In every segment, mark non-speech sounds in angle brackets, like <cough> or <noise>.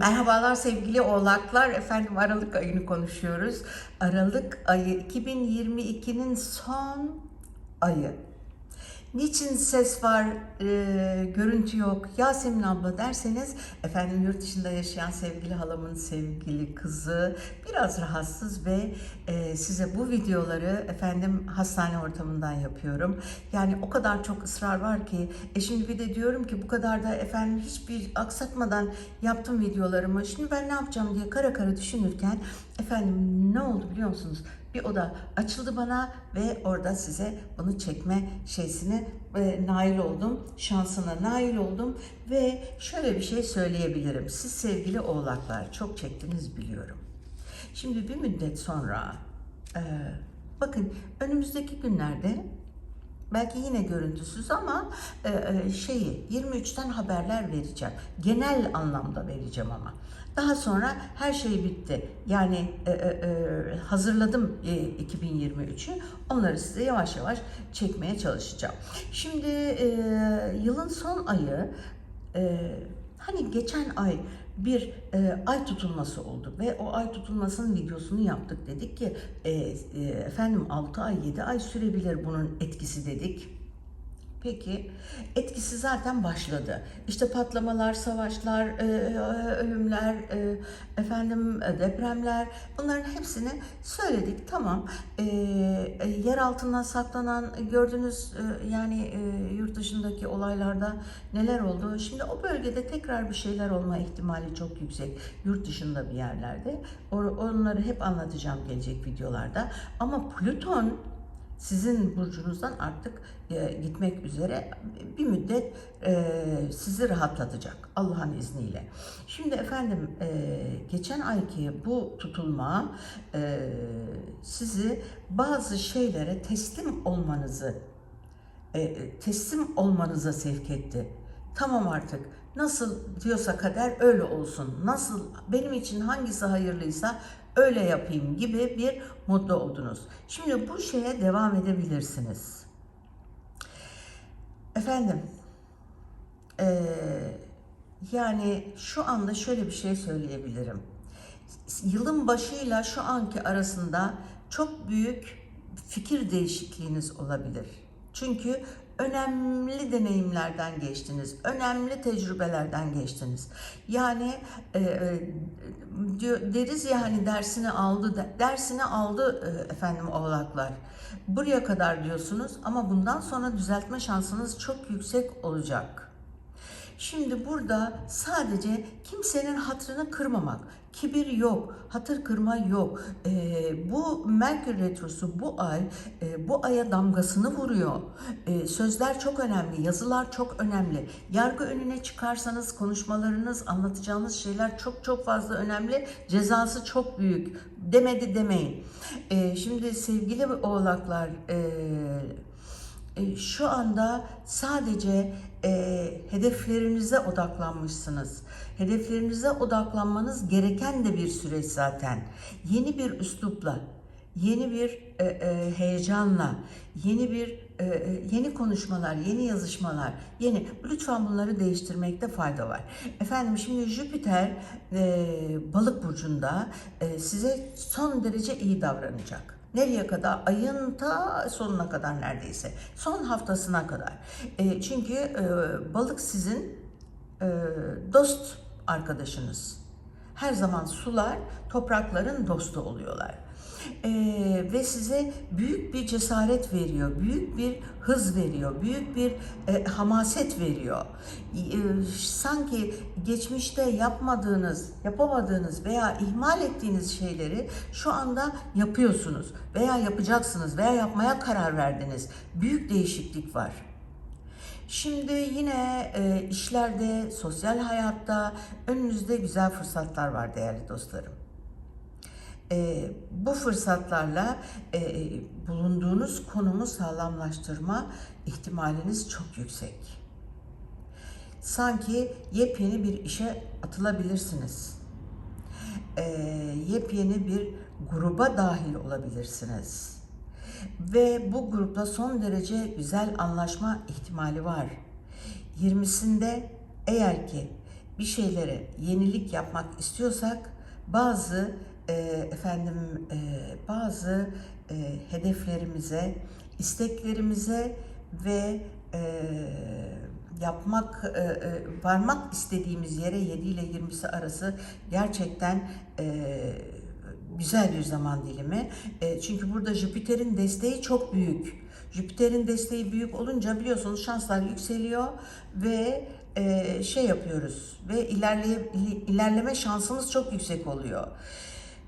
Merhabalar sevgili oğlaklar. Efendim Aralık ayını konuşuyoruz. Aralık ayı 2022'nin son ayı. Niçin ses var, e, görüntü yok? Yasemin abla derseniz efendim yurt dışında yaşayan sevgili halamın sevgili kızı biraz rahatsız ve e, size bu videoları efendim hastane ortamından yapıyorum. Yani o kadar çok ısrar var ki e şimdi bir de diyorum ki bu kadar da efendim hiçbir aksatmadan yaptım videolarımı. Şimdi ben ne yapacağım diye kara kara düşünürken efendim ne oldu biliyor musunuz? Bir oda açıldı bana ve orada size bunu çekme şeysini e, nail oldum. Şansına nail oldum ve şöyle bir şey söyleyebilirim. Siz sevgili oğlaklar çok çektiniz biliyorum. Şimdi bir müddet sonra e, bakın önümüzdeki günlerde belki yine görüntüsüz ama e, e, şeyi 23'ten haberler vereceğim. Genel anlamda vereceğim ama. Daha sonra her şey bitti. Yani e, e, e, hazırladım e, 2023'ü. Onları size yavaş yavaş çekmeye çalışacağım. Şimdi e, yılın son ayı e, hani geçen ay bir e, ay tutulması oldu ve o ay tutulmasının videosunu yaptık. Dedik ki e, e, efendim 6 ay 7 ay sürebilir bunun etkisi dedik. Peki etkisi zaten başladı. İşte patlamalar, savaşlar, e, ölümler, e, efendim e, depremler bunların hepsini söyledik. Tamam. E, e, yer altından saklanan gördüğünüz e, yani e, yurt dışındaki olaylarda neler oldu? Şimdi o bölgede tekrar bir şeyler olma ihtimali çok yüksek. Yurt dışında bir yerlerde. Onları hep anlatacağım gelecek videolarda. Ama Plüton sizin burcunuzdan artık e, gitmek üzere bir müddet e, sizi rahatlatacak Allah'ın izniyle. Şimdi efendim e, geçen ayki bu tutulma sizi bazı şeylere teslim olmanızı teslim olmanıza sevk etti. Tamam artık nasıl diyorsa kader öyle olsun. Nasıl benim için hangisi hayırlıysa öyle yapayım gibi bir modda oldunuz. Şimdi bu şeye devam edebilirsiniz. Efendim, eee, yani şu anda şöyle bir şey söyleyebilirim. Yılın başıyla şu anki arasında çok büyük fikir değişikliğiniz olabilir. Çünkü önemli deneyimlerden geçtiniz, önemli tecrübelerden geçtiniz. Yani e, e, diyor, deriz ya hani dersini aldı, de- dersini aldı e, efendim oğlaklar. Buraya kadar diyorsunuz ama bundan sonra düzeltme şansınız çok yüksek olacak. Şimdi burada sadece kimsenin hatırını kırmamak, kibir yok, hatır kırma yok. Ee, bu Merkür Retrosu bu ay, e, bu aya damgasını vuruyor. Ee, sözler çok önemli, yazılar çok önemli. Yargı önüne çıkarsanız konuşmalarınız, anlatacağınız şeyler çok çok fazla önemli. Cezası çok büyük. Demedi demeyin. Ee, şimdi sevgili oğlaklar, e, e, şu anda sadece e, hedeflerinize odaklanmışsınız. Hedeflerinize odaklanmanız gereken de bir süreç zaten. Yeni bir üslupla, yeni bir e, e, heyecanla, yeni bir e, e, yeni konuşmalar, yeni yazışmalar, yeni. Lütfen bunları değiştirmekte fayda var. Efendim şimdi Jüpiter e, balık burcunda e, size son derece iyi davranacak. Nereye kadar? Ayın ta sonuna kadar neredeyse. Son haftasına kadar. E, çünkü e, balık sizin e, dost arkadaşınız. Her zaman sular toprakların dostu oluyorlar. E, ve size büyük bir cesaret veriyor, büyük bir hız veriyor, büyük bir e, hamaset veriyor. E, sanki geçmişte yapmadığınız, yapamadığınız veya ihmal ettiğiniz şeyleri şu anda yapıyorsunuz veya yapacaksınız veya yapmaya karar verdiniz. Büyük değişiklik var. Şimdi yine e, işlerde, sosyal hayatta önünüzde güzel fırsatlar var değerli dostlarım. E, bu fırsatlarla e, bulunduğunuz konumu sağlamlaştırma ihtimaliniz çok yüksek. Sanki yepyeni bir işe atılabilirsiniz. E, yepyeni bir gruba dahil olabilirsiniz. Ve bu grupla son derece güzel anlaşma ihtimali var. 20'sinde eğer ki bir şeylere yenilik yapmak istiyorsak bazı e, efendim e, bazı e, hedeflerimize, isteklerimize ve yapmak varmak istediğimiz yere 7 ile 20'si arası gerçekten güzel bir zaman dilimi. Çünkü burada Jüpiter'in desteği çok büyük. Jüpiter'in desteği büyük olunca biliyorsunuz şanslar yükseliyor ve şey yapıyoruz ve ilerleye, ilerleme şansımız çok yüksek oluyor.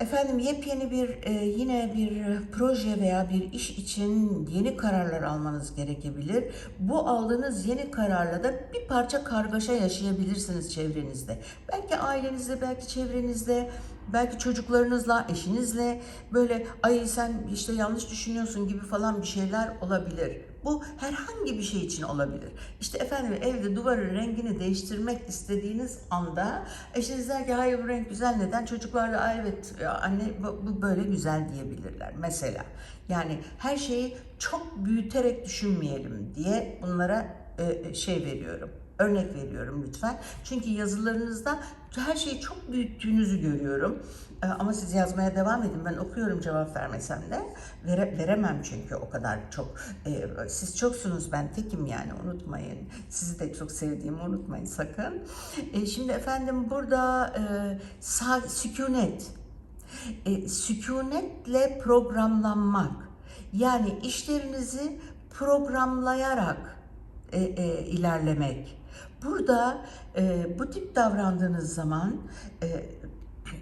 Efendim yepyeni bir e, yine bir proje veya bir iş için yeni kararlar almanız gerekebilir. Bu aldığınız yeni kararla da bir parça kargaşa yaşayabilirsiniz çevrenizde. Belki ailenizde, belki çevrenizde, belki çocuklarınızla, eşinizle böyle ay sen işte yanlış düşünüyorsun gibi falan bir şeyler olabilir. Bu herhangi bir şey için olabilir. İşte efendim evde duvarın rengini değiştirmek istediğiniz anda eşiniz der ki hayır bu renk güzel neden? Çocuklar da "Aa, evet ya anne bu, böyle güzel diyebilirler mesela. Yani her şeyi çok büyüterek düşünmeyelim diye bunlara e, şey veriyorum. Örnek veriyorum lütfen. Çünkü yazılarınızda her şeyi çok büyüttüğünüzü görüyorum. Ee, Ama siz yazmaya devam edin. Ben okuyorum cevap vermesem de. Vere, veremem çünkü o kadar çok. Ee, siz çoksunuz ben tekim yani unutmayın. Sizi de çok sevdiğimi unutmayın sakın. Ee, şimdi efendim burada e, sağ, sükunet. E, sükunetle programlanmak. Yani işlerinizi programlayarak e, e, ilerlemek. Burada e, bu tip davrandığınız zaman e,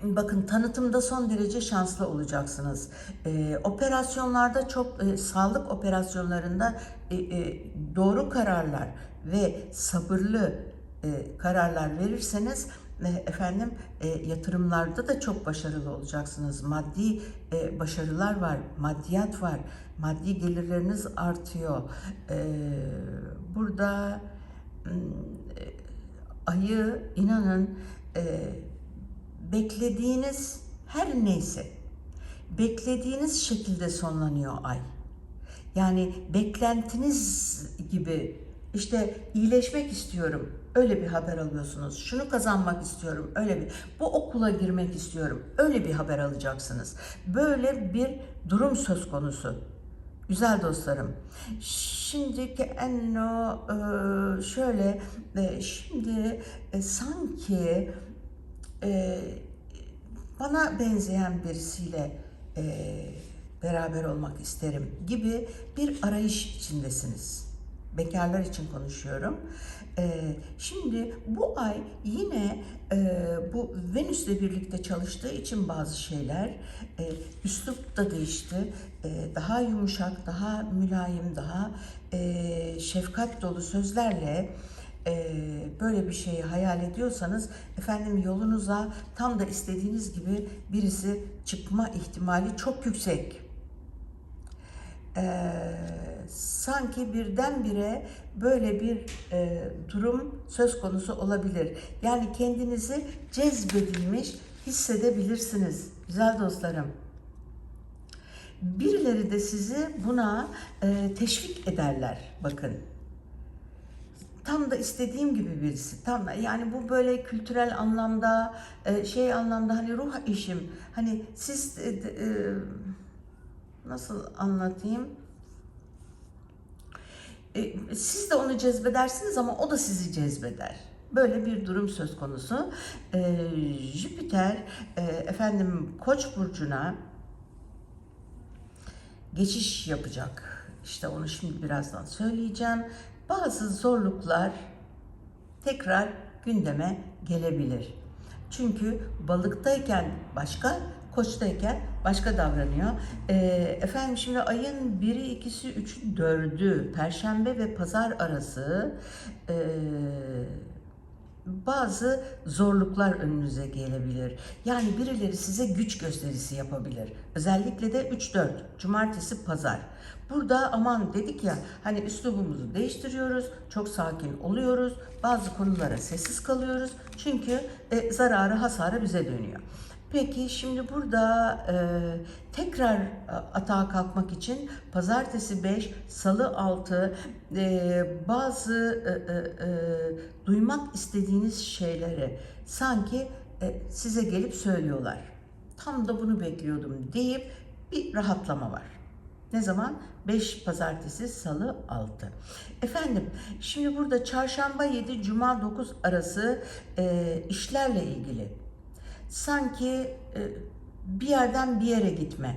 bakın tanıtımda son derece şanslı olacaksınız. E, operasyonlarda çok e, sağlık operasyonlarında e, e, doğru kararlar ve sabırlı e, kararlar verirseniz e, efendim e, yatırımlarda da çok başarılı olacaksınız. Maddi e, başarılar var, maddiyat var, maddi gelirleriniz artıyor. E, burada m, e, ayı inanın e, beklediğiniz her neyse beklediğiniz şekilde sonlanıyor ay. Yani beklentiniz gibi işte iyileşmek istiyorum. Öyle bir haber alıyorsunuz. Şunu kazanmak istiyorum. Öyle bir bu okula girmek istiyorum. Öyle bir haber alacaksınız. Böyle bir durum söz konusu. Güzel dostlarım. Şimdiki en e, şöyle e, şimdi e, sanki e, bana benzeyen birisiyle e, beraber olmak isterim gibi bir arayış içindesiniz. Bekarlar için konuşuyorum. E, şimdi bu ay yine e, bu Venüs'le birlikte çalıştığı için bazı şeyler e, üslup da değişti. E, daha yumuşak, daha mülayim, daha e, şefkat dolu sözlerle e, böyle bir şeyi hayal ediyorsanız efendim yolunuza tam da istediğiniz gibi birisi çıkma ihtimali çok yüksek. E, sanki birdenbire böyle bir e, durum söz konusu olabilir. Yani kendinizi cezbedilmiş hissedebilirsiniz güzel dostlarım. Birileri de sizi buna e, teşvik ederler bakın tam da istediğim gibi birisi. Tam da yani bu böyle kültürel anlamda, e, şey anlamda hani ruh işim. Hani siz e, e, nasıl anlatayım? Siz de onu cezbedersiniz ama o da sizi cezbeder. Böyle bir durum söz konusu. E, Jüpiter efendim Koç burcuna geçiş yapacak. İşte onu şimdi birazdan söyleyeceğim bazı zorluklar tekrar gündeme gelebilir. Çünkü balıktayken başka, koçtayken başka davranıyor. Ee, efendim şimdi ayın biri, ikisi, üçü, dördü, perşembe ve pazar arası ee, bazı zorluklar önünüze gelebilir. Yani birileri size güç gösterisi yapabilir. Özellikle de 3-4, cumartesi, pazar. Burada aman dedik ya hani üslubumuzu değiştiriyoruz, çok sakin oluyoruz, bazı konulara sessiz kalıyoruz. Çünkü e, zararı hasarı bize dönüyor. Peki şimdi burada e, tekrar e, atağa kalkmak için pazartesi 5, salı 6 e, bazı e, e, e, duymak istediğiniz şeyleri sanki e, size gelip söylüyorlar. Tam da bunu bekliyordum deyip bir rahatlama var. Ne zaman? 5 pazartesi, salı 6. Efendim, şimdi burada çarşamba 7, cuma 9 arası e, işlerle ilgili. Sanki e, bir yerden bir yere gitme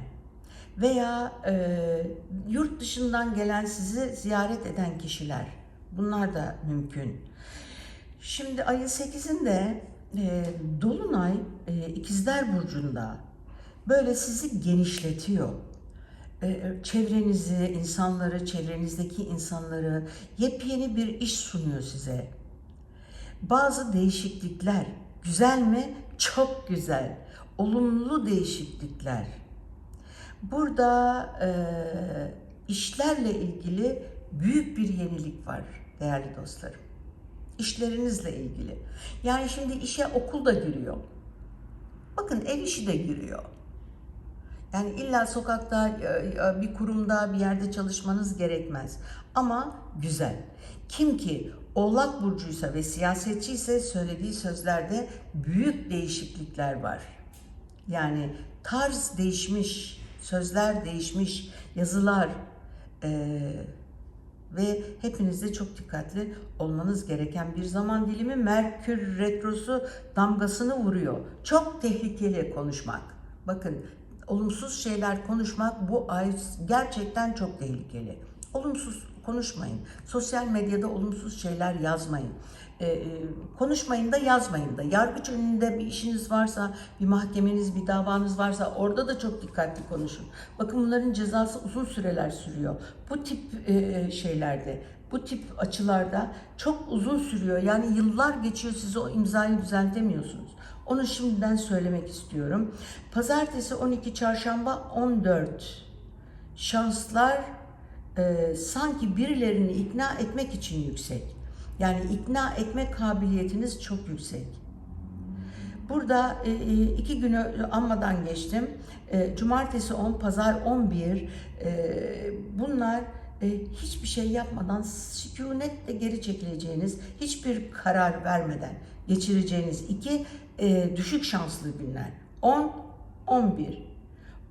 veya e, yurt dışından gelen sizi ziyaret eden kişiler. Bunlar da mümkün. Şimdi ayın 8'inde e, Dolunay e, İkizler Burcu'nda böyle sizi genişletiyor. E, çevrenizi, insanları, çevrenizdeki insanları yepyeni bir iş sunuyor size. Bazı değişiklikler güzel mi? Çok güzel. Olumlu değişiklikler. Burada e, işlerle ilgili büyük bir yenilik var değerli dostlarım. İşlerinizle ilgili. Yani şimdi işe okul da giriyor. Bakın ev işi de giriyor. Yani illa sokakta, e, bir kurumda, bir yerde çalışmanız gerekmez. Ama güzel. Kim ki Oğlak burcuysa ve siyasetçi ise söylediği sözlerde büyük değişiklikler var. Yani tarz değişmiş, sözler değişmiş, yazılar eee ve hepiniz de çok dikkatli olmanız gereken bir zaman dilimi Merkür retrosu damgasını vuruyor. Çok tehlikeli konuşmak. Bakın olumsuz şeyler konuşmak bu ay gerçekten çok tehlikeli. Olumsuz konuşmayın. Sosyal medyada olumsuz şeyler yazmayın. Ee, konuşmayın da yazmayın da. Yargıç önünde bir işiniz varsa, bir mahkemeniz, bir davanız varsa orada da çok dikkatli konuşun. Bakın bunların cezası uzun süreler sürüyor. Bu tip e, şeylerde, bu tip açılarda çok uzun sürüyor. Yani yıllar geçiyor siz o imzayı düzeltemiyorsunuz. Onu şimdiden söylemek istiyorum. Pazartesi 12, çarşamba 14. Şanslar e, sanki birilerini ikna etmek için yüksek. Yani ikna etme kabiliyetiniz çok yüksek. Burada e, e, iki günü anmadan geçtim. E, Cumartesi 10, pazar 11. E, bunlar e, hiçbir şey yapmadan sükunetle geri çekileceğiniz, hiçbir karar vermeden geçireceğiniz iki e, düşük şanslı günler. 10, 11.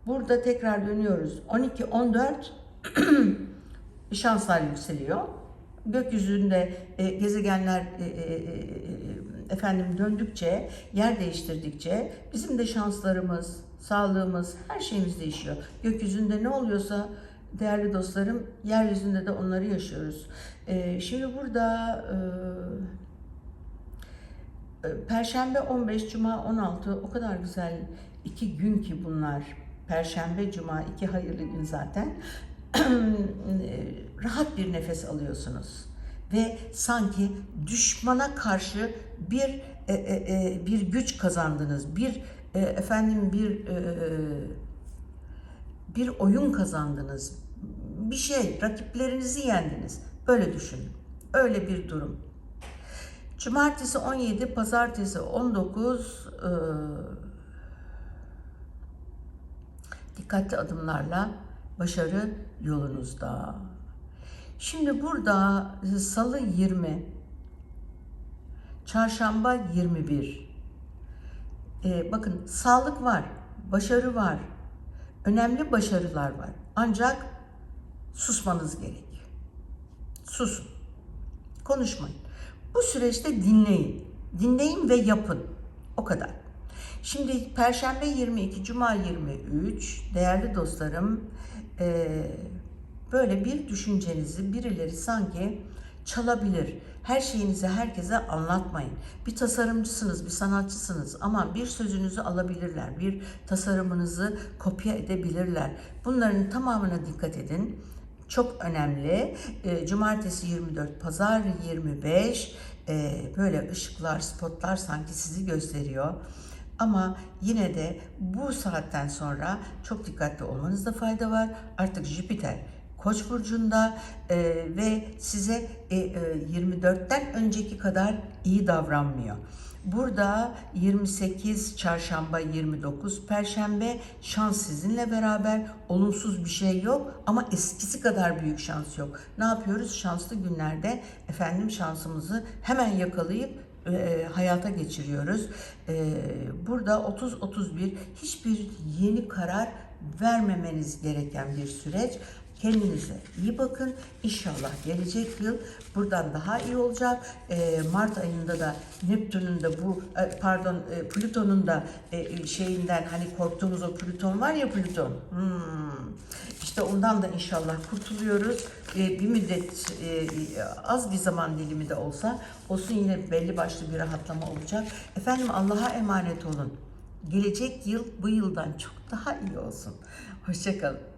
Burada tekrar dönüyoruz. 12, 14 <clears throat> şanslar yükseliyor. Gökyüzünde e, gezegenler e, e, e, efendim döndükçe, yer değiştirdikçe bizim de şanslarımız, sağlığımız, her şeyimiz değişiyor. Gökyüzünde ne oluyorsa değerli dostlarım, yeryüzünde de onları yaşıyoruz. E, şimdi burada e, e Perşembe 15, Cuma 16 o kadar güzel iki gün ki bunlar. Perşembe, Cuma iki hayırlı gün zaten. <clears throat> rahat bir nefes alıyorsunuz ve sanki düşmana karşı bir e, e, e, bir güç kazandınız, bir e, efendim bir e, bir oyun kazandınız, bir şey rakiplerinizi yendiniz. Böyle düşünün. Öyle bir durum. Cumartesi 17, pazartesi 19 e, dikkatli adımlarla başarı yolunuzda. Şimdi burada salı 20, çarşamba 21. Ee, bakın sağlık var, başarı var, önemli başarılar var. Ancak susmanız gerek. Susun. Konuşmayın. Bu süreçte dinleyin. Dinleyin ve yapın. O kadar. Şimdi Perşembe 22, Cuma 23 değerli dostlarım e, böyle bir düşüncenizi birileri sanki çalabilir. Her şeyinizi herkese anlatmayın. Bir tasarımcısınız, bir sanatçısınız ama bir sözünüzü alabilirler. Bir tasarımınızı kopya edebilirler. Bunların tamamına dikkat edin. Çok önemli. E, Cumartesi 24, Pazar 25 e, böyle ışıklar, spotlar sanki sizi gösteriyor. Ama yine de bu saatten sonra çok dikkatli olmanızda fayda var. Artık Jüpiter Koç burcunda e, ve size e, e, 24'ten önceki kadar iyi davranmıyor. Burada 28 çarşamba 29 perşembe şans sizinle beraber olumsuz bir şey yok ama eskisi kadar büyük şans yok. Ne yapıyoruz? Şanslı günlerde efendim şansımızı hemen yakalayıp e, hayata geçiriyoruz. E, burada 30-31 hiçbir yeni karar vermemeniz gereken bir süreç. Kendinize iyi bakın. İnşallah gelecek yıl buradan daha iyi olacak. Ee, Mart ayında da Neptün'ün de bu e, pardon e, Plüton'un da e, şeyinden hani korktuğumuz o Plüton var ya Plüton. Hmm. İşte ondan da inşallah kurtuluyoruz. Ee, bir müddet az bir zaman dilimi de olsa olsun yine belli başlı bir rahatlama olacak. Efendim Allah'a emanet olun. Gelecek yıl bu yıldan çok daha iyi olsun. Hoşçakalın.